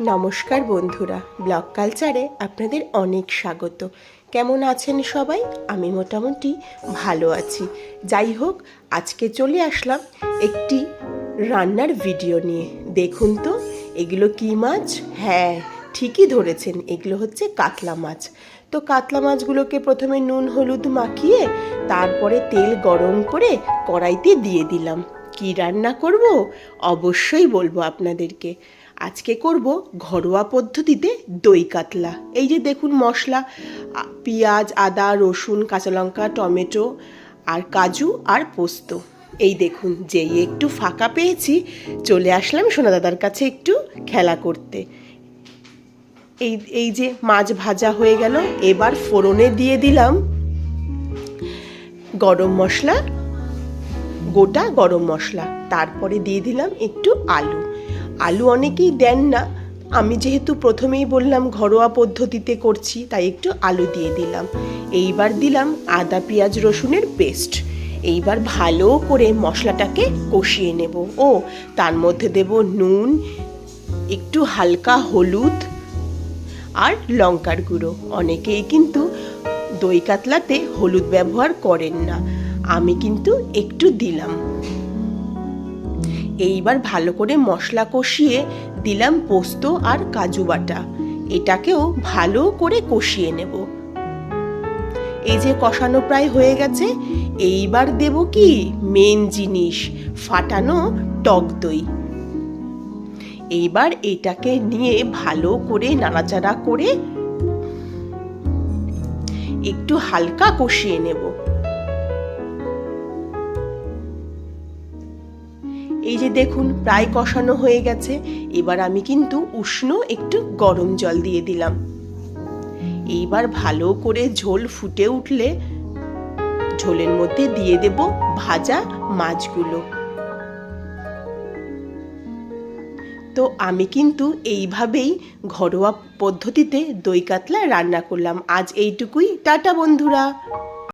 নমস্কার বন্ধুরা, ব্লগ কালচারে আপনাদের অনেক স্বাগত। কেমন আছেন সবাই? আমি মোটামুটি ভালো আছি। যাই হোক, আজকে চলে আসলাম একটি রান্নার ভিডিও নিয়ে। দেখুন তো, এগুলো কি মাছ? হ্যাঁ ঠিকই ধরেছেন, এগুলো হচ্ছে কাতলা মাছ। তো কাতলা মাছগুলোকে প্রথমে নুন, হলুদ মাখিয়ে তারপরে তেল গরম করে কড়াইতে দিয়ে দিলাম। কি রান্না করব? অবশ্যই বলব আপনাদেরকে। আজকে করব ঘরোয়া পদ্ধতিতে দই কাতলা। এই যে দেখুন মশলা পেঁয়াজ, আদা, রসুন, কাঁচা লঙ্কা, টমেটো আর কাজু আর পোস্ত। এই দেখুন যেই একটু ফাঁকা পেয়েছি, চলে আসলাম সোনা দাদার কাছে একটু খেলা করতে। এই এই যে মাছ ভাজা হয়ে গেল, এবার ফোড়নে দিয়ে দিলাম গরম মশলা গোটা গরম মশলা, তারপরে দিয়ে দিলাম একটু আলু। আলু অনেকেই দেন না। আমি যেহেতু প্রথমেই বললাম ঘরোয়া পদ্ধতিতে করছি, তাই একটু আলু দিয়ে দিলাম। এইবার দিলাম আদা, পেঁয়াজ, রসুনের পেস্ট। এইবার ভালো করে মশলাটাকে কষিয়ে নেব। ও, তার মধ্যে দেব নুন, একটু হালকা হলুদ আর লঙ্কার গুঁড়ো। অনেকেই কিন্তু দই কাতলাতে হলুদ ব্যবহার করেন না। আমি কিন্তু একটু দিলাম। এইবার ভালো করে মশলা কষিয়ে দিলাম পোস্ত আর কাজু বাটা। এটাকেও ভালো করে কষিয়ে নেব। এই যে কষানো প্রায় হয়ে গেছে, এইবার দেব কি? মেন জিনিস, ফাটানো টক দই। এইবার এটাকে নিয়ে ভালো করে নাড়াচাড়া করে একটু হালকা কষিয়ে নেব। এই যে দেখুন, প্রায় কষানো হয়ে গেছে। এবার আমি কিন্তু উষ্ণ একটু গরম জল দিয়ে দিলাম। এইবার ভালো করে ঝোল ফুটে উঠলে ঝোলের মধ্যে দিয়ে দেব ভাজা মাছগুলো। তো আমি কিন্তু এইভাবেই ঘরোয়া পদ্ধতিতে দই কাতলা রান্না করলাম। আজ এইটুকুই। টাটা, বন্ধুরা।